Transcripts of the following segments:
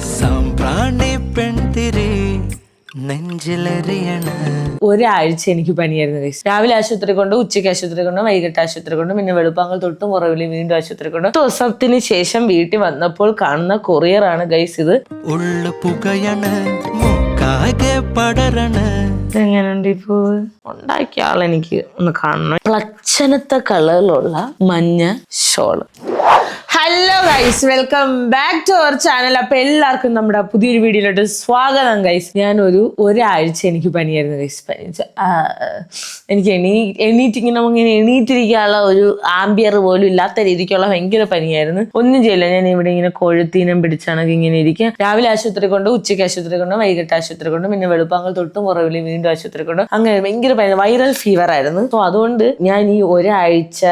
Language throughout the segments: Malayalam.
സാമ്പ്രാണി പെൺതിരി നെഞ്ചിലെറിയണ. ഒരാഴ്ച എനിക്ക് പനിയായിരുന്നു രാവിലെ ആശുപത്രി കൊണ്ട് ഉച്ചയ്ക്ക് ആശുപത്രി കൊണ്ട് വൈകിട്ട് ആശുപത്രി കൊണ്ട് പിന്നെ വെളുപ്പാങ്കൽ തൊട്ടും കുറവില്ല വീണ്ടും ആശുപത്രി കൊണ്ട്. ദിവസത്തിന് ശേഷം വീട്ടിൽ വന്നപ്പോൾ കാണുന്ന കൊറിയർ ആണ് ഗൈസ് ഇത്. ഉള്ളു പുകയണ എങ്ങനെയുണ്ട് ഇപ്പോ? ഉണ്ടാക്കിയ ആളെനിക്ക് ഒന്ന് കാണണം. പ്ലച്ചനത്തെ കളറിലുള്ള മഞ്ഞ shawl. Hello guys welcome back to our channel അപ്പൊ എല്ലാവർക്കും നമ്മുടെ പുതിയൊരു വീഡിയോയിലോട്ട് സ്വാഗതം ഗൈസ് ഞാൻ ഒരു ഒരാഴ്ച എനിക്ക് പനിയായിരുന്നു ഗൈസ് പനി എനിക്ക് എണീ എണീറ്റ് ഇങ്ങനെ എണീറ്റിരിക്കാനുള്ള ഒരു ആംബിയർ പോലും ഇല്ലാത്ത രീതിക്കുള്ള ഭയങ്കര പനിയായിരുന്നു. ഒന്നും ചെയ്യില്ല. ഞാൻ ഇവിടെ ഇങ്ങനെ കൊഴുത്തീനം പിടിച്ചാണെങ്കിൽ ഇങ്ങനെ ഇരിക്കുക. രാവിലെ ആശുപത്രി കൊണ്ട് ഉച്ചയ്ക്ക് ആശുപത്രി കൊണ്ട് വൈകിട്ട് ആശുപത്രി കൊണ്ട് പിന്നെ വെളുപ്പാങ്കൽ തൊട്ടും കുറവില്ല വീണ്ടും ആശുപത്രി കൊണ്ട്. അങ്ങനെ ഭയങ്കര പനി വൈറൽ ഫീവർ ആയിരുന്നു. സോ അതുകൊണ്ട് ഞാൻ ഈ ഒരാഴ്ച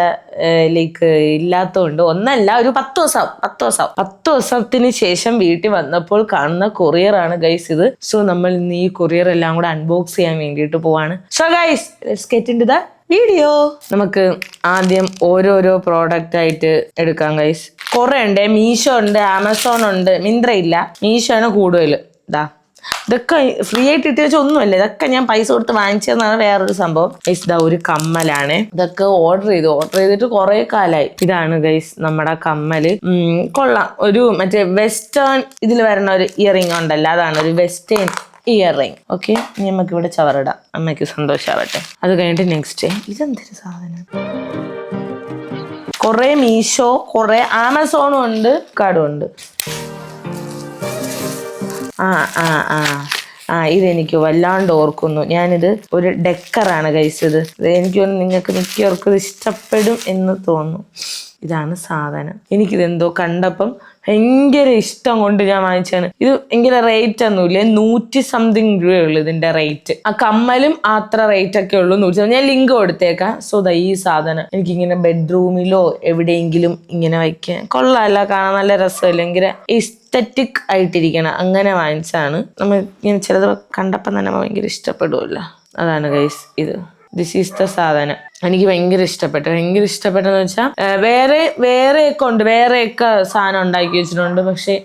ലൈക്ക് ഇല്ലാത്തതുകൊണ്ട് ഒന്നല്ല ഒരു പത്ത് ദിവസം പത്ത് ദിവസം പത്ത് ദിവസത്തിന് ശേഷം വീട്ടിൽ വന്നപ്പോൾ കാണുന്ന കൊറിയർ ആണ് ഗൈസ് ഇത്. സോ നമ്മൾ ഇന്ന് ഈ കൊറിയർ എല്ലാം കൂടെ അൺബോക്സ് ചെയ്യാൻ വേണ്ടിയിട്ട് പോവാണ്. So guys to the video നമുക്ക് ആദ്യം ഓരോരോ പ്രോഡക്റ്റ് ആയിട്ട് എടുക്കാം ഗൈസ് കുറെ ഉണ്ട് മീഷോ ഉണ്ട് ആമസോൺ ഉണ്ട് മിന്ത്ര ഇല്ല മീഷോ ആണ് കൂടുതൽ. ഇതാ ഇതൊക്കെ ഫ്രീ ആയിട്ട് ഇട്ട് വെച്ച ഒന്നുമല്ല. ഇതൊക്കെ ഞാൻ പൈസ കൊടുത്ത് വാങ്ങിച്ചതെന്നാണ് വേറൊരു സംഭവം. ഗൈസ് ഇതാ ഒരു കമ്മലാണ്. ഇതൊക്കെ ഓർഡർ ചെയ്തു. ഓർഡർ ചെയ്തിട്ട് കുറെ കാലായി. ഇതാണ് ഗൈസ് നമ്മുടെ കമ്മൽ. കൊള്ളാം. ഒരു മറ്റേ വെസ്റ്റേൺ ഇതിൽ വരുന്ന ഒരു ഇയറിംഗ് ഉണ്ടല്ലോ. അതാണ് ഒരു വെസ്റ്റേൺ ഇയർ ഇയറിംഗ് ഓക്കെ ഇനി നമുക്ക് ഇവിടെ ചവറിടാം. അമ്മയ്ക്ക് സന്തോഷാവട്ടെ. അത് കഴിഞ്ഞിട്ട് നെക്സ്റ്റ് ഇതെന്തൊരു സാധനം? കുറെ മീഷോ കുറെ ആമസോണും ഉണ്ട് കാർഡും ഉണ്ട് ആ ആ ആ. ആ ഇതെനിക്ക് വല്ലാണ്ട് ഓർക്കുന്നു. ഞാനിത് ഒരു ഡെക്കറാണ് കഴിച്ചത് ഇത്. എനിക്ക് തോന്നുന്നു നിങ്ങൾക്ക് മിക്കവർക്കും ഇഷ്ടപ്പെടും എന്ന് തോന്നുന്നു. ഇതാണ് സാധനം. എനിക്കിതെന്തോ കണ്ടപ്പം ഭയങ്കര ഇഷ്ടം കൊണ്ട് ഞാൻ വാങ്ങിച്ചാണ് ഇത് ഭയങ്കര റേറ്റ് ഒന്നുമില്ല. നൂറ്റി സംതിങ് രൂപയുള്ളൂ ഇതിന്റെ റേറ്റ് ആ കമ്മലും അത്ര റേറ്റ് ഒക്കെ ഉള്ളൂ നൂറ്റി. ഞാൻ ലിങ്ക് കൊടുത്തേക്കാം. സോ ദ ഈ സാധനം. എനിക്കിങ്ങനെ ബെഡ്റൂമിലോ എവിടെയെങ്കിലും ഇങ്ങനെ വയ്ക്കാൻ. കൊള്ളാമല്ല കാണാൻ നല്ല രസമല്ല? ഭയങ്കര എസ്തറ്റിക് ആയിട്ടിരിക്കണം. അങ്ങനെ വാങ്ങിച്ചാണ് നമ്മൾ ഇങ്ങനെ ചിലത് കണ്ടപ്പം തന്നെ ഭയങ്കര ഇഷ്ടപ്പെടുമല്ലോ അതാണ് ഗൈസ് ഇത്. ദിസ് ഈസ് ദ സാധനം. എനിക്ക് ഭയങ്കര ഇഷ്ടപ്പെട്ടു. ഭയങ്കര ഇഷ്ടപ്പെട്ടെന്ന് വെച്ചാൽ വേറെ വേറെയൊക്കെ ഉണ്ട്. വേറെയൊക്കെ സാധനം ഉണ്ടാക്കി വെച്ചിട്ടുണ്ട്. പക്ഷേ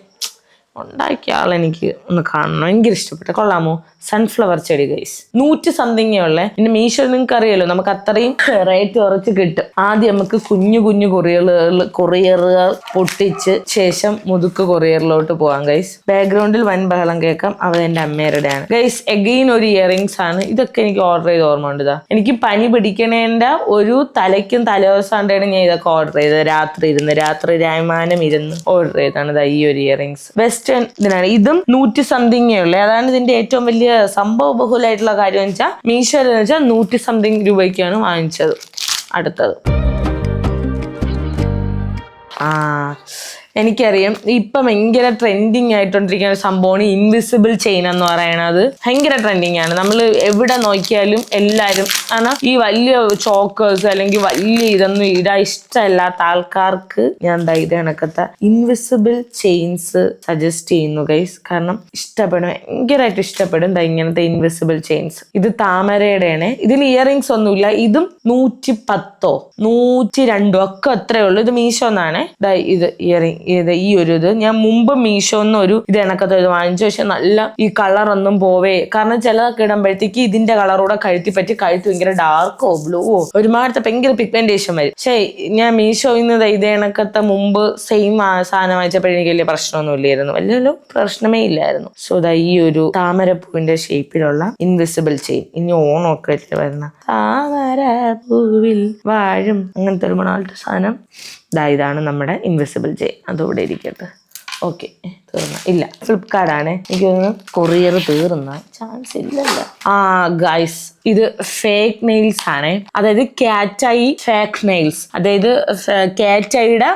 ഉണ്ടാക്കിയ എനിക്ക് ഒന്ന് കാണണം. ഭയങ്കര ഇഷ്ടപ്പെട്ട. കൊള്ളാമോ? സൺഫ്ലവർ ചെടി ഗൈസ് നൂറ്റി സംതിങ്ങേ ഉള്ളേ. പിന്നെ മീഷോ നിങ്ങൾക്ക് അറിയാലോ നമുക്ക് അത്രയും റേറ്റ് കുറച്ച് കിട്ടും. ആദ്യം നമുക്ക് കുഞ്ഞു കുഞ്ഞു കൊറിയറുകൾ കൊറിയറുകൾ പൊട്ടിച്ച് ശേഷം മുതുക്ക് കൊറിയറിലോട്ട് പോകാം ഗൈസ് ബാക്ക്ഗ്രൗണ്ടിൽ വൻ ബഹളം കേൾക്കാം. അവ എന്റെ അമ്മേരുടെയാണ് ഗൈസ് എഗെയിൻ ഒരു ഇയറിങ്സ് ആണ്. ഇതൊക്കെ എനിക്ക് ഓർഡർ ചെയ്ത് ഓർമ്മ ഉണ്ട് എനിക്ക് പനി പിടിക്കണേന്റെ ഒരു തലയ്ക്കും തലേദിവസാണ്ടാണ് ഞാൻ ഇതൊക്കെ ഓർഡർ ചെയ്തത്. രാത്രി ഇരുന്ന് രാത്രി രാമാനം ഇരുന്ന് ഓർഡർ ചെയ്താണ് ഈ ഒരു ഇയറിങ്സ് വെസ്റ്റേൺ ഇതിനാണ്. ഇതും നൂറ്റി സംതിങ്ങേ ഉള്ളേ. അതാണ് ഇതിന്റെ ഏറ്റവും വലിയ സംഭവ ബഹുലായിട്ടുള്ള കാര്യം എന്ന് വെച്ചാൽ മീഷോയിൽ എന്ന് വെച്ചാൽ നൂറ്റി സംതിങ് രൂപയ്ക്കാണ് വാങ്ങിച്ചത്. അടുത്തത്. ആ എനിക്കറിയാം. ഇപ്പൊ ഭയങ്കര ട്രെൻഡിങ് ആയിട്ടോണ്ടിരിക്കുന്ന ഒരു സംഭവമാണ് ഇൻവിസിബിൾ ചെയിൻ എന്ന് പറയുന്നത് ഭയങ്കര ട്രെൻഡിങ് ആണ്. നമ്മൾ എവിടെ നോക്കിയാലും എല്ലാവരും കാരണം ഈ വലിയ ചോക്കേഴ്സ് അല്ലെങ്കിൽ വലിയ ഇതൊന്നും ഇടാൻ ഇഷ്ടമല്ലാത്ത ആൾക്കാർക്ക് ഞാൻ എന്താ ഇത് കണക്കത്തെ ഇൻവിസിബിൾ ചെയിൻസ് സജസ്റ്റ് ചെയ്യുന്നു ഗൈസ് കാരണം ഇഷ്ടപ്പെടും ഭയങ്കരമായിട്ട് ഇഷ്ടപ്പെടും ഇങ്ങനത്തെ ഇൻവിസിബിൾ ചെയിൻസ് ഇത് താമരയുടെയാണ്. ഇതിൽ ഇയറിങ്സ് ഒന്നുമില്ല. ഇതും നൂറ്റി പത്തോ നൂറ്റി രണ്ടോ ഒക്കെ അത്രേ ഉള്ളൂ. ഇത് മീഷോ എന്നാണ് ഇത് ഇയറിംഗ് ഇത് ഈ ഒരു ഇത്. ഞാൻ മുമ്പ് മീഷോന്ന് ഒരു ഇത് എനക്കത്തെ ഇത് വാങ്ങിച്ചു. പക്ഷെ നല്ല ഈ കളർ ഒന്നും പോവേ. കാരണം ചിലതൊക്കെ ഇടുമ്പോഴത്തേക്ക് ഇതിന്റെ കളറൂടെ കഴുത്തി പറ്റി കഴുത്ത് ഭയങ്കര ഡാർക്കോ ബ്ലൂവോ ഒരുമാരത്തെ ഭയങ്കര പിഗ്മെന്റേഷൻ വരും. പക്ഷേ ഞാൻ മീഷോയിൽ നിന്ന് ഇത് എനക്കത്തെ മുമ്പ് സെയിം സാധനം വാങ്ങിച്ചപ്പോഴെനിക്ക് വലിയ പ്രശ്നമൊന്നും ഇല്ലായിരുന്നു. വല്ലല്ലോ പ്രശ്നമേ ഇല്ലായിരുന്നു. സോ ദാ ഈ ഒരു താമരപ്പൂവിന്റെ ഷേപ്പിലുള്ള ഇൻവിസിബിൾ ചെയിൻ ഇനി ഓണമൊക്കെ വരുന്ന താമരപ്പൂവിൽ വാഴും. അങ്ങനത്തെ ഒരു മണാളുടെ സാധനം. ദാ ഇതാണ് നമ്മുടെ ഇൻവിസിബിൾ ജെ അതോടെ ഇരിക്കട്ടെ. ഓക്കെ തീർന്ന. ഇല്ല. ഫ്ലിപ്കാർട്ടാണ്. എനിക്ക് തോന്നുന്നു കൊറിയർ തീർന്ന. ചാൻസ് ഇല്ലല്ലോ. ആ ഗൈസ് ഇത് ഫേക്ക് നെയിൽസ് ആണ്. അതായത് കാറ്റായി ഫേക്ക് നെയിൽസ് അതായത് ക്യാറ്റൈയുടെ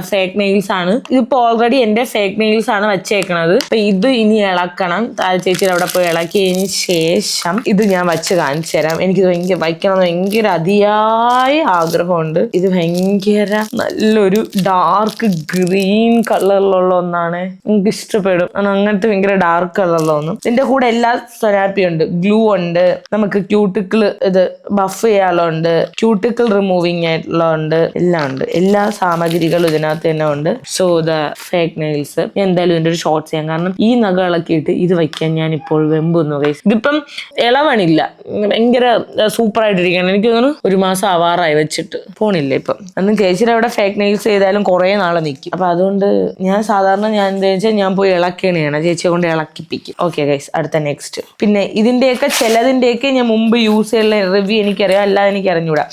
ഫേക്ക് നെയിൽസ് ആണ്. ഇതിപ്പോ ഓൾറെഡി എന്റെ ഫേക്ക് നെയിൽസ് ആണ് വെച്ചേക്കണത്. അപ്പൊ ഇത് ഇനി ഇളക്കണം. താഴെ ചേച്ചിയുടെ അവിടെ പോയി ഇളക്കിയതിന് ശേഷം ഇത് ഞാൻ വച്ച് കാണിച്ചു തരാം. എനിക്കിത് ഭയങ്കര വയ്ക്കണം എന്ന് ഭയങ്കര അതിയായ ആഗ്രഹമുണ്ട്. ഇത് ഭയങ്കര നല്ലൊരു ഡാർക്ക് ഗ്രീൻ കളറിലുള്ള ഒന്നാണ്. എനിക്ക് ഇഷ്ടപ്പെടും. അങ്ങനത്തെ ഭയങ്കര ഡാർക്ക് കളറിലൊന്നും ഇതിന്റെ കൂടെ എല്ലാ സ്വരാപ്പി ഉണ്ട്. ഗ്ലൂ ഉണ്ട്. നമുക്ക് ക്യൂട്ടിക്കിൾ ഇത് ബഫ് ചെയ്യാനുണ്ട് ക്യൂട്ടിക്കിൾ റിമൂവിങ് ആയിട്ടുള്ള ഉണ്ട് എല്ലാം ഉണ്ട്. എല്ലാ സാമഗ്രികളും ഇതിനകത്ത് തന്നെ ഉണ്ട്. സോ ദ ഫേക്ക് നെയിൽസ് എന്തായാലും ഇതിന്റെ ഒരു ഷോർട്ട് ചെയ്യാം. കാരണം ഈ നഖ ഇളക്കിയിട്ട് ഇത് വയ്ക്കാൻ ഞാൻ ഇപ്പോൾ വെമ്പുന്നു ഗൈസ് ഇതിപ്പം ഇളവണില്ല. ഭയങ്കര സൂപ്പർ ആയിട്ടിരിക്കുകയാണ്. എനിക്ക് തോന്നുന്നു ഒരു മാസം ആവാറായി വെച്ചിട്ട്. പോണില്ല ഇപ്പം. അന്ന് ചേച്ചിയുടെ അവിടെ ഫേക്ക് നെയിൽസ് ചെയ്താലും കുറേ നാളെ നിൽക്കും അപ്പൊ അതുകൊണ്ട് ഞാൻ സാധാരണ ഞാൻ എന്താ വെച്ചാൽ ഞാൻ പോയി ഇളക്കണിയാണ് ചേച്ചിയെ കൊണ്ട് ഇളക്കിപ്പിക്കും. ഓക്കെ ഗൈസ് അടുത്ത നെക്സ്റ്റ് പിന്നെ ഇതിന്റെയൊക്കെ ചിലതിന്റെയൊക്കെ ഞാൻ മുമ്പ് യൂസ് ചെയ്യുന്ന റിവ്യൂ എനിക്കറിയാം. അല്ലാതെ എനിക്ക് അറിഞ്ഞൂടാ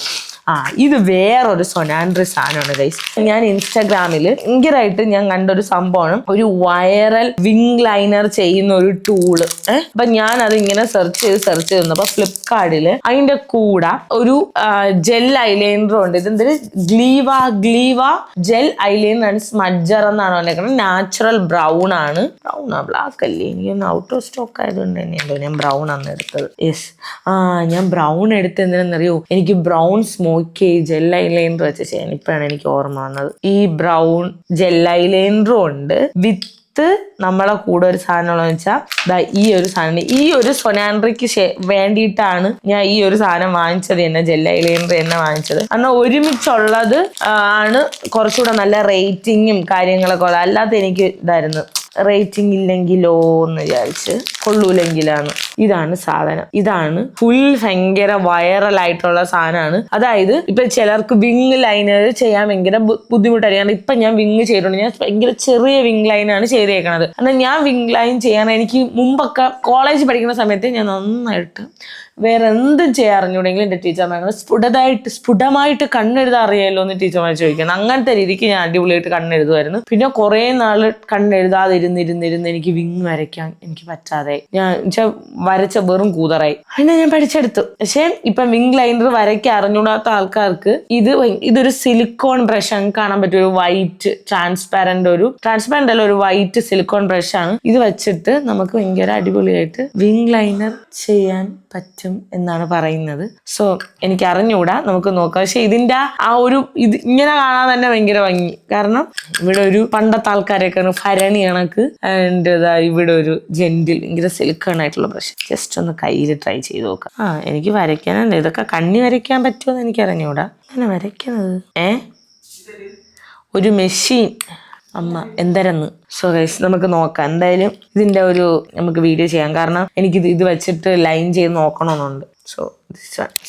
ആ ഇത് വേറൊരു സൊനാൻഡ്രി സാധനമാണ് ഗൈസ് ഞാൻ ഇൻസ്റ്റാഗ്രാമിൽ ഭയങ്കരമായിട്ട് ഞാൻ കണ്ടൊരു സംഭവമാണ്. ഒരു വൈറൽ വിങ് ലൈനർ ചെയ്യുന്ന ഒരു ടൂൾ അപ്പൊ ഞാൻ അത് ഇങ്ങനെ സെർച്ച് ചെയ്ത് സെർച്ച് ചെയ്ത് അപ്പൊ ഫ്ലിപ്കാർട്ടിൽ അതിന്റെ കൂടെ ഒരു ജെൽ ഐലൈനർ ഉണ്ട്. ഇതെന്തൊരു? ഗ്ലീവ ഗ്ലീവ ജെൽ ഐലൈനർ ആണ് സ്മജ്ജർ എന്നാണ് പറഞ്ഞേക്കുന്നത് നാച്ചുറൽ ബ്രൗൺ ആണ്. ബ്രൗൺ ആ ബ്ലാക്ക് അല്ലേ? എനിക്കൊന്ന് ഔട്ട് ഓഫ് സ്റ്റോക്ക് ആയതുകൊണ്ട് തന്നെയല്ലോ ഞാൻ ബ്രൗൺ ആണ് എടുത്തത്. യെസ് ആ ഞാൻ ബ്രൗൺ എടുത്ത് എന്തിനാണെന്നറിയോ? എനിക്ക് ബ്രൗൺ സ്മോക്കി ജെൽ ഐലൈനർ വെച്ച് ചെയ്യാൻ ഇപ്പോഴാണ് എനിക്ക് ഓർമ്മ വന്നത്. ഈ ബ്രൗൺ ജെൽ ഐലൈനറും ഉണ്ട്. വിത്ത് നമ്മളെ കൂടെ ഒരു സാധനം വെച്ചാൽ ഈ ഒരു സാധനം. ഈ ഒരു സൊനാൻഡ്രിക്ക് വേണ്ടിയിട്ടാണ് ഞാൻ ഈ ഒരു സാധനം വാങ്ങിച്ചത് തന്നെ ജെൽ ഐലൈനർ തന്നെ വാങ്ങിച്ചത്. എന്നാൽ ഒരുമിച്ചുള്ളത് ആണ് കുറച്ചുകൂടെ നല്ല റേറ്റിങ്ങും കാര്യങ്ങളൊക്കെ ഉള്ളത്. അല്ലാതെ എനിക്ക് ഇതായിരുന്നു റേറ്റിംഗ് ഇല്ലെങ്കിലോ എന്ന് വിചാരിച്ച്. കൊള്ളൂലെങ്കിലാണ്. ഇതാണ് സാധനം. ഇതാണ് ഫുൾ ഭയങ്കര വൈറൽ ആയിട്ടുള്ള സാധനമാണ് അതായത് ഇപ്പൊ ചിലർക്ക് വിങ് ലൈനർ ചെയ്യാൻ ഭയങ്കര ബുദ്ധിമുട്ടായിരിക്കും. ഇപ്പൊ ഞാൻ വിങ് ചെയ്തിട്ടുണ്ട് ഞാൻ ഭയങ്കര ചെറിയ വിങ് ലൈനാണ് ചെയ്തേക്കണത്. എന്നാൽ ഞാൻ വിങ് ലൈൻ ചെയ്യാൻ എനിക്ക് മുമ്പൊക്കെ കോളേജ് പഠിക്കുന്ന സമയത്ത് ഞാൻ നന്നായിട്ട് വേറെ എന്തും ചെയ്യാൻ അറിഞ്ഞൂടെങ്കിലും എന്റെ ടീച്ചർമാർ സ്ഫുടതായിട്ട് സ്ഫുടമായിട്ട് കണ്ണെഴുതാൻ അറിയാമല്ലോ എന്ന് ടീച്ചർമാർ ചോദിക്കുന്നത് അങ്ങനത്തെ രീതിക്ക് ഞാൻ അടിപൊളിയായിട്ട് കണ്ണെഴുതുമായിരുന്നു. പിന്നെ കുറേ നാൾ കണ്ണെഴുതാതിരുന്നിരുന്നിരുന്ന് എനിക്ക് വിങ് വരയ്ക്കാൻ എനിക്ക് പറ്റാതെ ഞാൻ വെച്ചാൽ വരച്ച വെറും കൂതറായി. അതിനെ ഞാൻ പഠിച്ചെടുത്തു. പക്ഷേ ഇപ്പം വിങ് ലൈനർ വരയ്ക്കാൻ അറിഞ്ഞൂടാത്ത ആൾക്കാർക്ക് ഇത് ഇതൊരു സിലിക്കോൺ ബ്രഷ് ആണ് കാണാൻ പറ്റും ഒരു വൈറ്റ് ട്രാൻസ്പാരന്റ് ഒരു ട്രാൻസ്പാരന്റ് അല്ല ഒരു വൈറ്റ് സിലിക്കോൺ ബ്രഷ് ആണ് ഇത് വെച്ചിട്ട് നമുക്ക് ഭയങ്കര അടിപൊളിയായിട്ട് വിങ് ലൈനർ ചെയ്യാൻ പറ്റും എന്നാണ് പറയുന്നത്. സോ എനിക്ക് അറിഞ്ഞൂടാ നമുക്ക് നോക്കാം. പക്ഷെ ഇതിന്റെ ആ ഒരു ഇത് ഇങ്ങനെ കാണാൻ തന്നെ ഭയങ്കര ഭംഗി. കാരണം ഇവിടെ ഒരു പണ്ടത്തെ ആൾക്കാരൊക്കെ ഭരണി കണക്ക് ആൻഡ് ഇവിടെ ഒരു ജെന്റിൽ ഭയങ്കര സിലിക്കൺ ആയിട്ടുള്ള ബ്രഷ്. ജസ്റ്റ് ഒന്ന് കയ്യിൽ ട്രൈ ചെയ്ത് നോക്കാം. ആ എനിക്ക് വരയ്ക്കാനുണ്ട്. ഇതൊക്കെ കണ്ണി വരയ്ക്കാൻ പറ്റുമോ എനിക്ക് അറിഞ്ഞൂടാ അങ്ങനെ വരയ്ക്കുന്നത്? ഏ? ഒരു മെഷീൻ അമ്മ എന്തരന്ന്? സോ ഗൈസ് നമുക്ക് നോക്കാം. എന്തായാലും ഇതിന്റെ ഒരു നമുക്ക് വീഡിയോ ചെയ്യാം. കാരണം എനിക്ക് ഇത് വെച്ചിട്ട് ലൈൻ ചെയ്ത് നോക്കണമെന്നുണ്ട്. So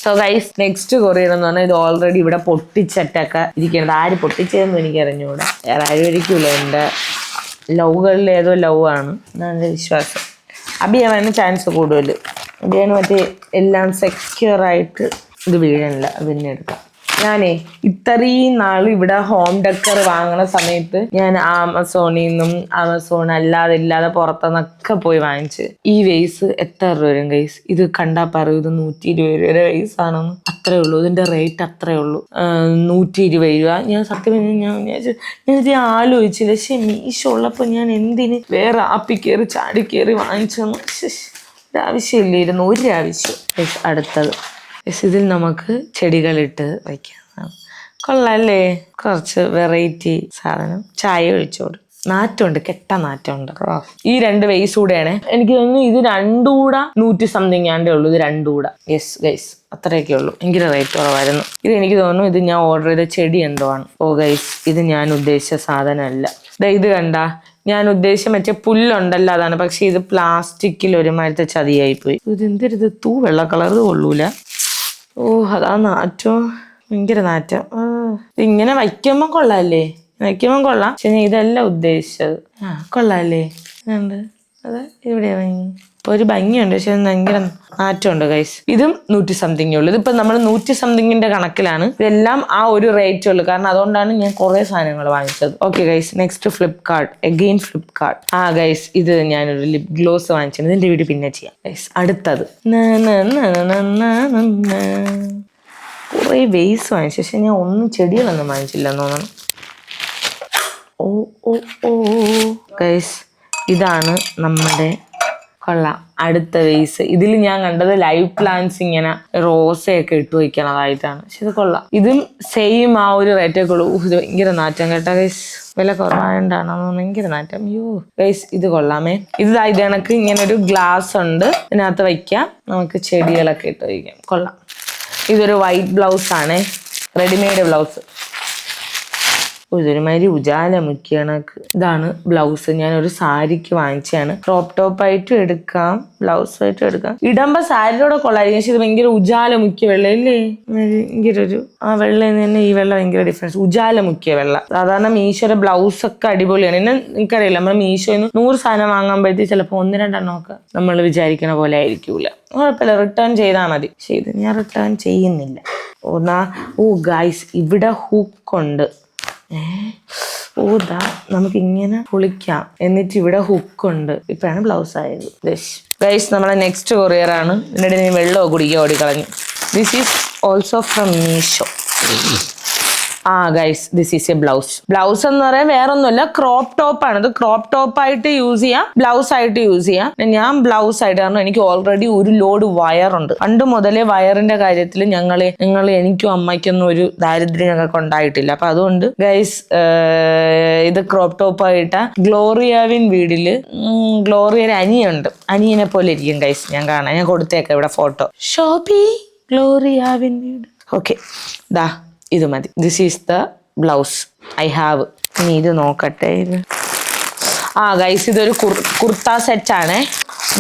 so guys next courier എന്ന് പറഞ്ഞാൽ ഇത് ഓൾറെഡി ഇവിടെ പൊട്ടിച്ചിട്ടൊക്കെ ഇരിക്കുന്നത് ആര് പൊട്ടിച്ചതെന്ന് എനിക്ക് അറിഞ്ഞുകൂടാ വേറെ ആരും ഇരിക്കൂല. എന്റെ ലവുകളിൽ ഏതോ ലവ് ആണ്. എന്നാണ് എന്റെ വിശ്വാസം? അഭിയാവാനും ചാൻസ് കൂടുതൽ അഭിയാണ് മറ്റേ എല്ലാം സെക്യൂർ ആയിട്ട് ഇത് വീഴണില്ല. അത് തന്നെ എടുക്കാം. ഞാനേ ഇത്രയും നാൾ ഇവിടെ ഹോം ഡെക്കർ വാങ്ങുന്ന സമയത്ത് ഞാൻ ആമസോണിൽ നിന്നും ആമസോൺ അല്ലാതെ ഇല്ലാതെ പുറത്തുനിന്നൊക്കെ പോയി വാങ്ങിച്ച്. ഈ വേസ് എത്ര രൂപ വരും ഗൈസ് ഇത് കണ്ടാൽ പറയൂ ഇത് നൂറ്റി ഇരുപത് രൂപയുടെ വേസ് ആണെന്ന്. അത്രേ ഉള്ളൂ. ഇതിന്റെ റേറ്റ് അത്രേ ഉള്ളൂ. നൂറ്റി ഇരുപത് രൂപ. ഞാൻ സത്യം പറഞ്ഞാൽ ഞാൻ വിചാരിച്ചു ഞാനിത് ആലോചിച്ചില്ല. പക്ഷെ മീശോ ഉള്ളപ്പോൾ ഞാൻ എന്തിന് വേറെ ആപ്പി കയറി ചാടി കയറി വാങ്ങിച്ചെന്ന്. ശ്ശ്. ഒരാവശ്യമില്ലായിരുന്നു ഒരു ആവശ്യം അടുത്തത്. ഇതിൽ നമുക്ക് ചെടികളിട്ട് വയ്ക്കാം കൊള്ളാല്ലേ? കുറച്ച് വെറൈറ്റി സാധനം. ചായ ഒഴിച്ചോട് നാറ്റമുണ്ട് കെട്ട നാറ്റമുണ്ട് ഈ രണ്ട് വൈസ് കൂടെയാണ്. എനിക്ക് തോന്നുന്നു ഇത് രണ്ടുകൂട നൂറ്റി സംതിങ് ആണ്ടേ ഉള്ളൂ. ഇത് രണ്ടുകൂട യെസ് ഗൈസ് അത്രയൊക്കെ ഉള്ളൂ. ഭയങ്കര റേറ്റ് കുറവായിരുന്നു. ഇത് എനിക്ക് തോന്നുന്നു ഇത് ഞാൻ ഓർഡർ ചെയ്ത ചെടി എന്തോ ആണ്. ഓ ഗൈസ് ഇത് ഞാൻ ഉദ്ദേശിച്ച സാധനമല്ല. ഇത് കണ്ട. ഞാൻ ഉദ്ദേശിച്ച മറ്റേ പുല്ലുണ്ടല്ലോ അതാണ്. പക്ഷെ ഇത് പ്ലാസ്റ്റിക്കിൽ ഒരുമാതിരത്തെ ചതിയായി പോയി ഇത് എന്തൊരു തൂ വെള്ള കളർ കൊള്ളൂല. ഓ അതാ നാറ്റോ ഭയങ്കര നാറ്റം. ഇങ്ങനെ വയ്ക്കുമ്പോ കൊള്ളാല്ലേ? വയ്ക്കുമ്പോ കൊള്ളാം. പക്ഷെ ഇതല്ല ഉദ്ദേശിച്ചത്. ആ കൊള്ളാല്ലേ? അതെ ഇവിടെ ഭംഗി ഇപ്പൊ ഒരു ഭംഗിയുണ്ട് പക്ഷെ ഭയങ്കര മാറ്റമുണ്ട് ഗൈസ് ഇതും നൂറ്റി സംതിങ്ങേ ഉള്ളൂ. ഇതിപ്പോ നമ്മൾ നൂറ്റി സംതിങ്ങിന്റെ കണക്കിലാണ് ഇതെല്ലാം ആ ഒരു റേറ്റ് ഉള്ളൂ. കാരണം അതുകൊണ്ടാണ് ഞാൻ കുറെ സാധനങ്ങൾ വാങ്ങിച്ചത്. Okay guys next Flipkart again Flipkart ആ ഗൈസ് ഇത് ഞാനൊരു ലിപ് ഗ്ലോസ് വാങ്ങിച്ചത് ഇതിന്റെ വീട് പിന്നെ ചെയ്യാം ഗൈസ് അടുത്തത്. കുറെ വെയ്സ് വാങ്ങിച്ചു. പക്ഷെ ഞാൻ ഒന്നും ചെടികളൊന്നും വാങ്ങിച്ചില്ല തോന്നുന്നു. ഓ ഓ ഓ ഗൈസ് ഇതാണ് നമ്മുടെ കൊള്ളാം. അടുത്ത വേസ് ഇതിൽ ഞാൻ കണ്ടത് ലൈവ് പ്ലാന്റ്സ് ഇങ്ങനെ റോസയൊക്കെ ഇട്ട് വയ്ക്കണതായിട്ടാണ്. പക്ഷെ ഇത് കൊള്ളാം. ഇതും സെയിം ആ ഒരു റേറ്റൊക്കെ ഉള്ളൂ. ഇത് ഭയങ്കര നാറ്റം കേട്ടോ ഗൈസ് വില കുറവായതുകൊണ്ടാണോ ഭയങ്കര നാറ്റം. യോ ഗൈസ് ഇത് കൊള്ളാമേ. ഇത് ഇത് കണക്ക് ഇങ്ങനെ ഒരു ഗ്ലാസ് ഉണ്ട്. ഇതിനകത്ത് വയ്ക്കാം. നമുക്ക് ചെടികളൊക്കെ ഇട്ട് വയ്ക്കാം. കൊള്ളാം. ഇതൊരു വൈറ്റ് ബ്ലൗസ് ആണ്. റെഡിമെയ്ഡ് ബ്ലൗസ് ഇതൊരുമാതിരി ഉജാല മുക്കിയാണ് ഇതാണ് ബ്ലൗസ് ഞാൻ ഒരു സാരിക്ക് വാങ്ങിച്ചതാണ്. ക്രോപ്പ് ടോപ്പ് ആയിട്ടും എടുക്കാം. ബ്ലൗസ് ആയിട്ടും എടുക്കാം. ഇടുമ്പോ സാരിയിലൂടെ കൊള്ളായിരിക്കും പക്ഷെ ഇത് ഭയങ്കര ഉജാല മുക്കിയ വെള്ളം ഇല്ലേ ഭയങ്കര ഒരു ആ വെള്ളം തന്നെ ഈ വെള്ളം ഭയങ്കര ഡിഫറൻസ് ഉജാല മുക്കിയ വെള്ള. സാധാരണ മീശോയുടെ ബ്ലൗസ് ഒക്കെ അടിപൊളിയാണ്. എന്നെ നിനക്കറിയില്ല നമ്മൾ മീശോയിൽ നിന്ന് നൂറ് സാധനം വാങ്ങുമ്പോഴത്തേക്ക് ചിലപ്പോൾ ഒന്ന് രണ്ടെണ്ണം ഒക്കെ നമ്മൾ വിചാരിക്കണ പോലെ ആയിരിക്കൂല. കുഴപ്പമില്ല. റിട്ടേൺ ചെയ്താൽ മതി. ഇത് ഞാൻ റിട്ടേൺ ചെയ്യുന്നില്ല. ഓ ഗായ്സ് ഇവിടെ ഹുക്കുണ്ട് ഏ? നമുക്ക് ഇങ്ങനെ പൊളിക്കാം എന്നിട്ട് ഇവിടെ ഹുക്കുണ്ട്. ഇപ്പോഴാണ് ബ്ലൗസ് ആയത്. ഗൈസ് നമ്മളെ നെക്സ്റ്റ് കൊറിയർ ആണ്. എന്നിട്ട് വെള്ളമോ കുടിക്കുക ഓടിക്കളഞ്ഞു. This is also from Meesho ആ guys this is a blouse blouse എന്ന് പറയാൻ വേറെ ഒന്നുമില്ല ക്രോപ്പ് ടോപ്പ് ആണ്. ഇത് ക്രോപ്പ് ടോപ്പ് ആയിട്ട് യൂസ് ചെയ്യാം ബ്ലൗസ് ആയിട്ട് യൂസ് ചെയ്യാം. ഞാൻ ബ്ലൗസ് ആയിട്ട് കാരണം എനിക്ക് ഓൾറെഡി ഒരു ലോഡ് വയർ ഉണ്ട്. പണ്ട് മുതലേ വയറിന്റെ കാര്യത്തിൽ ഞങ്ങൾ നിങ്ങൾ എനിക്കും അമ്മയ്ക്കൊന്നും ഒരു ദാരിദ്ര്യം ഞങ്ങൾക്ക് ഉണ്ടായിട്ടില്ല. അപ്പൊ അതുകൊണ്ട് ഗൈസ് ഇത് ക്രോപ്പ് ടോപ്പ് ആയിട്ട് ഗ്ലോറിയാവിൻ വീടിൽ ഉം, ഗ്ലോറിയയുടെ അനിയുണ്ട്. അനിയനെ പോലെ ഇരിക്കും ഗൈസ് ഞാൻ കാണാം. ഞാൻ കൊടുത്തേക്കാം ഇവിടെ ഫോട്ടോ ഷോപ്പി ഗ്ലോറിയാവിൻ വീട്. ഓക്കെ ദാ. ഇത് മതി. This is the blouse I have ഇനി ഇത് നോക്കട്ടെ ഇത്. ആ ഗൈസ് ഇതൊരു കുർ- കുർത്ത സെറ്റ് ആണ്.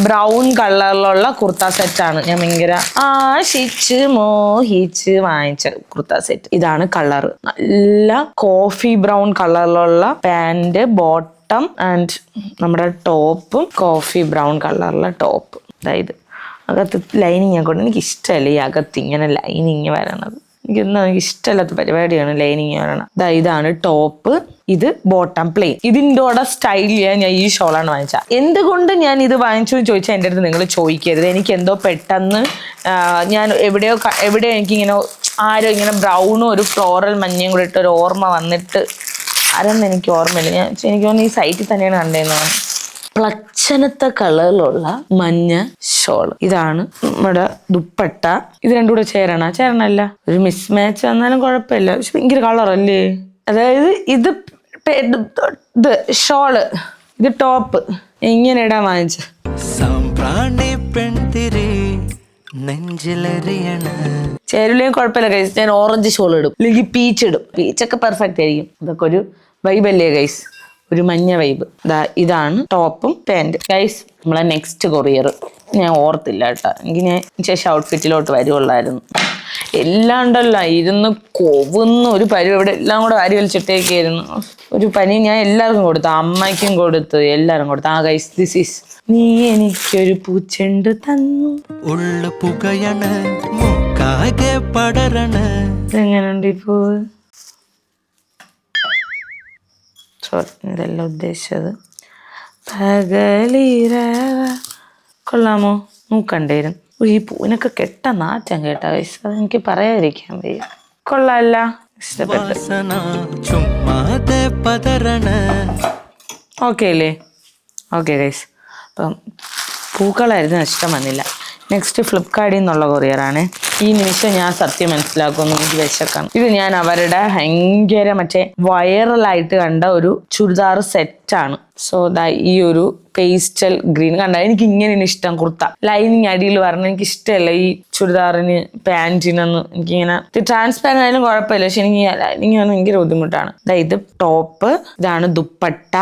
ബ്രൗൺ കളറിലുള്ള കുർത്ത സെറ്റ് ആണ്. ഞാൻ ഭയങ്കര ആശിച്ച് മോഹിച്ച് വാങ്ങിച്ച കുർത്ത സെറ്റ് ഇതാണ് കളർ നല്ല കോഫി ബ്രൗൺ കളറിലുള്ള പാന്റ് ബോട്ടം ആൻഡ് നമ്മുടെ ടോപ്പും കോഫി ബ്രൗൺ കളറിലുള്ള ടോപ്പ് അതായത് അകത്ത് ലൈനിങ് കൊണ്ട് എനിക്ക് ഇഷ്ടമല്ല ഈ അകത്ത് ഇങ്ങനെ ലൈനിങ് വരണത്. എനിക്കൊന്നും എനിക്ക് ഇഷ്ടമല്ലാത്ത പരിപാടിയാണ് ലൈനിങ് കാരണം ദാ ഇതാണ് ടോപ്പ്. ഇത് ബോട്ടം പ്ലെയിൻ. ഇതിന്റെ കൂടെ സ്റ്റൈൽ ചെയ്യാൻ ഞാൻ ഈ ഷോളാണ് വാങ്ങിച്ചത്. എന്തുകൊണ്ട് ഞാൻ ഇത് വാങ്ങിച്ചു എന്ന് ചോദിച്ചാൽ എന്റെ അടുത്ത് നിങ്ങൾ ചോദിക്കരുത്. എനിക്ക് എന്തോ പെട്ടെന്ന് ഞാൻ എവിടെയോ എവിടെയോ എനിക്കിങ്ങനെ ആരോ ഇങ്ങനെ ബ്രൗണും ഒരു ഫ്ലോറൽ മഞ്ഞയും കൂടെ ഇട്ട് ഒരു ഓർമ്മ വന്നിട്ട് ആരെന്ന് എനിക്ക് ഓർമ്മയില്ല. ഞാൻ എനിക്ക് തോന്നുന്നു ഈ സൈറ്റിൽ തന്നെയാണ് കണ്ടതെന്ന് തോന്നുന്നു. പ്ലച്ചനത്തെ കളറിലുള്ള മഞ്ഞ ഷോൾ. ഇതാണ് നമ്മുടെ ദുപ്പട്ട. ഇത് രണ്ടും കൂടെ ചേരണ. ചേരണല്ല. ഒരു മിസ് മാച്ച് വന്നാലും കുഴപ്പമില്ല. പക്ഷെ ഭയങ്കര കളറല്ലേ? അതായത് ഇത് ഇത് ഷോൾ ഇത് ടോപ്പ്. ഇങ്ങനെ ഇടാൻ വാങ്ങിച്ച? ചേരുലയും കുഴപ്പമില്ല ഗൈസ് ഞാൻ ഓറഞ്ച് ഷോൾ ഇടും. അല്ലെങ്കിൽ പീച്ച് ഇടും. പീച്ചൊക്കെ പെർഫെക്റ്റ് ആയിരിക്കും. ഇതൊക്കെ ഒരു വൈബല്ലേ ഗൈസ് ഒരു മഞ്ഞ വൈബ് ഇതാണ് ടോപ്പും പാന്റ് ഗൈസ് നമ്മളെ നെക്സ്റ്റ് കൊറിയർ ഞാൻ ഓർത്തില്ല കേട്ടോ. എനിക്ക് ഞാൻ ശേഷം ഔട്ട്ഫിറ്റിലോട്ട് വരുവുള്ളായിരുന്നു. എല്ലാം ഉണ്ടല്ലോ. ഇരുന്ന് കൊവുന്ന. ഒരു പരി ഇവിടെ എല്ലാം കൂടെ വാരി വലിച്ചിട്ടേക്കായിരുന്നു. ഒരു പനി ഞാൻ എല്ലാവർക്കും കൊടുത്തു. അമ്മയ്ക്കും കൊടുത്തു. എല്ലാവരും കൊടുത്തു. ആ ഗൈസ് ദിസ് ഈസ് നീ എനിക്കൊരു പൂച്ചെണ്ട് തന്നു. ഉള്ള പുകയണ. പടരണ. ഇതെങ്ങനെയുണ്ട് ഈ പൂവ് സോറി ഇതല്ല ഉദ്ദേശിച്ചത്. പകലിരവ. കൊള്ളാമോ? നോക്കണ്ടേരും ഈ പൂവിനൊക്കെ കെട്ട നാറ്റം കേട്ടാ വയസ്സ് അത് എനിക്ക് പറയാതിരിക്കാൻ വയ്യ. കൊള്ളാല്ല. ഓക്കെ അല്ലേ? ഓക്കെ ഗൈസ് അപ്പം പൂക്കളായിരുന്നു ഇഷ്ടം വന്നില്ല. നെക്സ്റ്റ് ഫ്ലിപ്കാർട്ടിൽ നിന്നുള്ള കൊറിയറാണ്. ഈ നിമിഷം ഞാൻ സത്യം മനസ്സിലാക്കുന്നു. എനിക്ക് വിശക്കണം ഇത് ഞാൻ അവരുടെ ഭയങ്കര മറ്റേ വൈറലായിട്ട് കണ്ട ഒരു ചുരിദാർ സെറ്റാണ് സോ ദാ ഈ ഒരു പേസ്റ്റൽ ഗ്രീൻ കണ്ട? എനിക്ക് ഇങ്ങനെ ഇഷ്ടം കുർത്ത. ലൈനിങ് അടിയിൽ പറഞ്ഞ എനിക്ക് ഇഷ്ടമല്ല ഈ ചുരിദാറിന് പാന്റിനൊന്നും എനിക്കിങ്ങനെ ഇത് ട്രാൻസ്പാരന്റ് ആയാലും കുഴപ്പമില്ല. പക്ഷെ എനിക്ക് ലൈനിങ് ആണ് ഭയങ്കര ബുദ്ധിമുട്ടാണ്. ദാ ഇത് ടോപ്പ് ഇതാണ് dupatta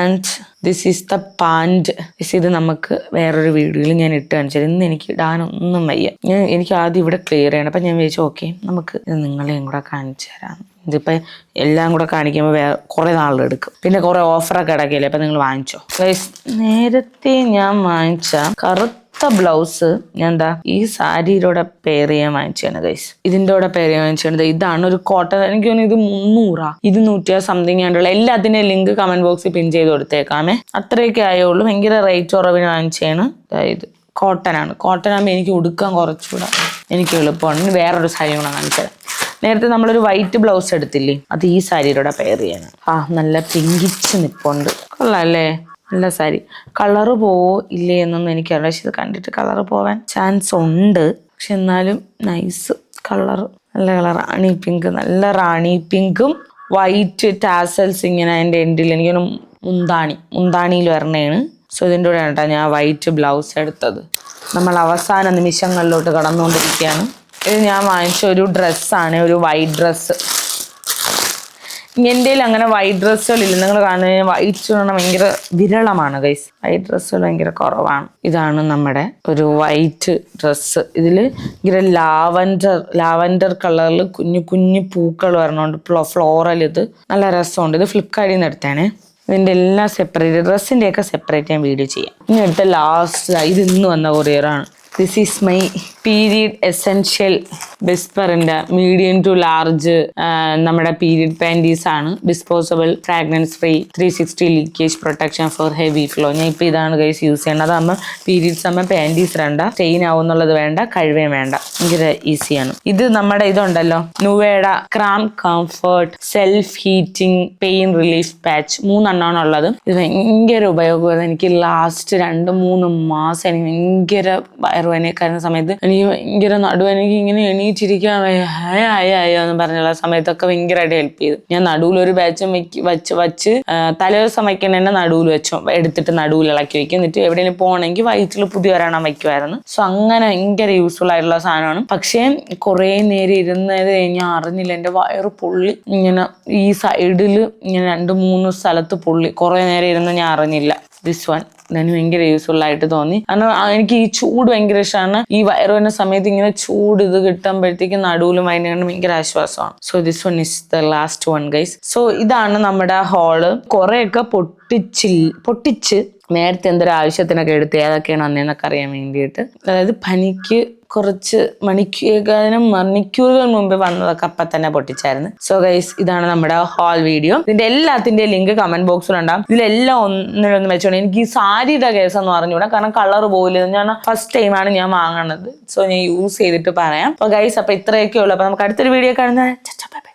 and this is the pant ഇത് നമുക്ക് വേറൊരു വീഡിയോയിൽ ഞാൻ ഇട്ട് കാണിച്ചത് ഇന്ന് എനിക്ക് ഇടാനൊന്നും വയ്യ. ഞാൻ എനിക്ക് ആദ്യം ഇവിടെ ക്ലിയർ ചെയ്യണം. അപ്പം ഞാൻ വിചാരിച്ചു ഓക്കെ നമുക്ക് ഇത് നിങ്ങളെയും കൂടെ കാണിച്ചു തരാം. ഇതിപ്പോൾ എല്ലാം കൂടെ കാണിക്കുമ്പോൾ വേ കുറേ നാളെടുക്കും പിന്നെ കുറേ ഓഫറൊക്കെ ഇടക്കില്ലേ അപ്പം നിങ്ങൾ വാങ്ങിച്ചോ. നേരത്തെ ഞാൻ വാങ്ങിച്ച കറുത്ത ബ്ലൗസ് ഞാൻ എന്താ ഈ സാരിയുടെ പെയർ ചെയ്യാൻ വാങ്ങിച്ചാണ് ഗൈസ് ഇതിന്റെ കൂടെ പെയർ ചെയ്യാൻ വാങ്ങിച്ചത് ഇതാണ് ഒരു കോട്ടൺ എനിക്ക് തോന്നുന്നു ഇത് മുന്നൂറാ. ഇത് നൂറ്റിയാ സംതിങ് ആണ്ടുള്ള എല്ലാത്തിന്റെയും ലിങ്ക് കമന്റ് ബോക്സിൽ പിൻ ചെയ്ത് കൊടുത്തേക്കാമേ അത്രയൊക്കെ ആയുള്ളൂ. ഭയങ്കര റേറ്റ് കുറവിന് വാങ്ങിച്ചാണ് ഇത് കോട്ടൺ ആണ്. കോട്ടൺ ആകുമ്പോൾ എനിക്ക് ഉടുക്കാൻ കുറച്ചുകൂടെ എനിക്ക് എളുപ്പമാണ്. വേറൊരു സാരി കൂടെ കാണിച്ചത് നേരത്തെ നമ്മളൊരു വൈറ്റ് ബ്ലൗസ് എടുത്തില്ലേ? അത് ഈ സാരിയിലൂടെ പെയർ ചെയ്യണം. ആ നല്ല പിങ്കിച്ച് നിപ്പുണ്ട്. കൊള്ളാം അല്ലേ നല്ല സാരി. കളറ് പോവോ ഇല്ലേ എന്നൊന്നും എനിക്കറിയില്ല. പക്ഷെ ഇത് കണ്ടിട്ട് കളറ് പോവാൻ ചാൻസ് ഉണ്ട്. പക്ഷെ എന്നാലും നൈസ് കളർ നല്ല കളർ റാണി പിങ്ക് നല്ല റാണി പിങ്കും വൈറ്റ് ടാസൽസ് ഇങ്ങനെ അതിന്റെ എൻഡിൽ എനിക്കൊന്ന് മുന്താണി. മുന്താണിയിൽ വരണേണ്. സോ ഇതിന്റെ കൂടെ കേട്ടോ ഞാൻ വൈറ്റ് ബ്ലൗസ് എടുത്തത്. നമ്മൾ അവസാന നിമിഷങ്ങളിലോട്ട് കടന്നുകൊണ്ടിരിക്കുകയാണ്. ഇത് ഞാൻ വാങ്ങിച്ച ഒരു ഡ്രസ്സാണ് ഒരു വൈറ്റ് ഡ്രസ്സ് എന്റെ അങ്ങനെ വൈറ്റ് ഡ്രസ്സുകളില്ല നിങ്ങൾ കാണുന്ന വൈറ്റ് പറഞ്ഞാൽ ഭയങ്കര വിരളമാണ് ഗൈസ് വൈറ്റ് ഡ്രസ്സുകൾ ഭയങ്കര കുറവാണ്. ഇതാണ് നമ്മുടെ ഒരു വൈറ്റ് ഡ്രസ്സ് ഇതിൽ ഭയങ്കര ലാവൻഡർ ലാവൻഡർ കളറിൽ കുഞ്ഞു കുഞ്ഞു പൂക്കൾ വരണോണ്ട്. ഫ്ലോറൽ ഇത്. നല്ല രസമുണ്ട്. ഇത് ഫ്ലിപ്കാർട്ടിൽ നിന്ന് എടുത്തേണേ ഇതിന്റെ എല്ലാം സെപ്പറേറ്റ് ഡ്രസ്സിന്റെയൊക്കെ സെപ്പറേറ്റ് ഞാൻ വീഡിയോ ചെയ്യാം. ഇനി അടുത്ത ലാസ്റ്റ് ഇത് ഇന്ന് വന്ന കൊറിയറാണ് this is my period essential ബിസ്പറിന്റെ medium to large നമ്മുടെ പീരീഡ് പാന്റീസ് ആണ്. Disposable fragrance free three sixty leakage protection for heavy flow ഞാൻ ഇപ്പോൾ ഇതാണ് കൈസ് യൂസ് ചെയ്യേണ്ടത് അതാകുമ്പോൾ പീരീഡ്സ് ആകുമ്പോൾ പാന്റീസ് വേണ്ട സ്റ്റെയിൻ ആവുന്നുള്ളത് വേണ്ട കഴിവേ വേണ്ട. ഭയങ്കര ഈസിയാണ് ഇത് നമ്മുടെ ഇതുണ്ടല്ലോ. നുവേഡ cramp comfort self heating pain relief patch മൂന്നെണ്ണമാണ് ഉള്ളത്. ഇത് ഭയങ്കര ഉപയോഗം എനിക്ക് ലാസ്റ്റ് രണ്ട് മൂന്ന് മാസം എനിക്ക് ഭയങ്കര വയറുവേനയൊക്കെ സമയത്ത് എനിക്ക് ഭയങ്കര നടുവേനക്ക് ഇങ്ങനെ എണീച്ചിരിക്കാൻ. ഹയ ഹയ ഹയ എന്ന് പറഞ്ഞുള്ള സമയത്തൊക്കെ ഭയങ്കരമായിട്ട് ഹെൽപ്പ് ചെയ്തു. ഞാൻ നടുവിൽ ഒരു ബാച്ചും വച്ച് വച്ച് ആ, തലേദിവസം വയ്ക്കണ തന്നെ നടുവിൽ വെച്ചു. എടുത്തിട്ട് നടുവിൽ ഇളക്കി വെക്കും. എന്നിട്ട് എവിടെയെങ്കിലും പോകണമെങ്കിൽ വയറ്റിൽ പുതിയ ഒരെണ്ണം വയ്ക്കുമായിരുന്നു സോ അങ്ങനെ ഭയങ്കര യൂസ്ഫുൾ ആയിട്ടുള്ള സാധനമാണ്. പക്ഷേ കുറേ നേരം ഇരുന്നത് ഞാൻ അറിഞ്ഞില്ല. എന്റെ വയറ് പൊള്ളി. ഇങ്ങനെ ഈ സൈഡിൽ ഇങ്ങനെ രണ്ട് മൂന്ന് സ്ഥലത്ത് പൊള്ളി. കുറേ നേരം ഇരുന്ന് ഞാൻ അറിഞ്ഞില്ല. ദിസ് വൺ എനിക്ക് ഭയങ്കര യൂസ്ഫുൾ ആയിട്ട് തോന്നി. കാരണം എനിക്ക് ഈ ചൂട് ഭയങ്കര ഇഷ്ടമാണ് ഈ വയറ് വരുന്ന സമയത്ത് ഇങ്ങനെ ചൂട് ഇത് കിട്ടുമ്പോഴത്തേക്കും നടുവിലും വയനാണ്ട് ഭയങ്കര ആശ്വാസമാണ്. So this one is the last one guys so ഇതാണ് നമ്മുടെ ഹോൾ കുറെയൊക്കെ പൊട്ടിച്ചിൽ പൊട്ടിച്ച് നേരത്തെ എന്തൊരു ആവശ്യത്തിനൊക്കെ എടുത്ത് ഏതൊക്കെയാണ് അന്നേന്നൊക്കെ അറിയാൻ വേണ്ടിയിട്ട്. അതായത് പനിക്ക് കുറച്ച് മണിക്കൂറുകളും മണിക്കൂറുകൾ മുമ്പ് വന്നതൊക്കെ അപ്പം തന്നെ പൊട്ടിച്ചായിരുന്നു. സോ ഗൈസ് ഇതാണ് നമ്മുടെ ഹാൾ വീഡിയോ ഇതിന്റെ എല്ലാത്തിന്റെയും ലിങ്ക് കമന്റ് ബോക്സിൽ ഉണ്ടാവും. ഇതിലെല്ലാം ഒന്നിനൊന്ന് വെച്ചോണ്ട് എനിക്ക് ഈ സാരിയുടെ കേസ് എന്ന് പറഞ്ഞുകൂടാ കാരണം കളർ പോകില്ല ഞാൻ ഫസ്റ്റ് ടൈമാണ് ഞാൻ വാങ്ങണത്. സോ ഞാൻ യൂസ് ചെയ്തിട്ട് പറയാം. അപ്പൊ ഗൈസ് അപ്പൊ ഇത്രയൊക്കെ ഉള്ളൂ. അപ്പൊ നമുക്ക് അടുത്തൊരു വീഡിയോ കാണുന്നത്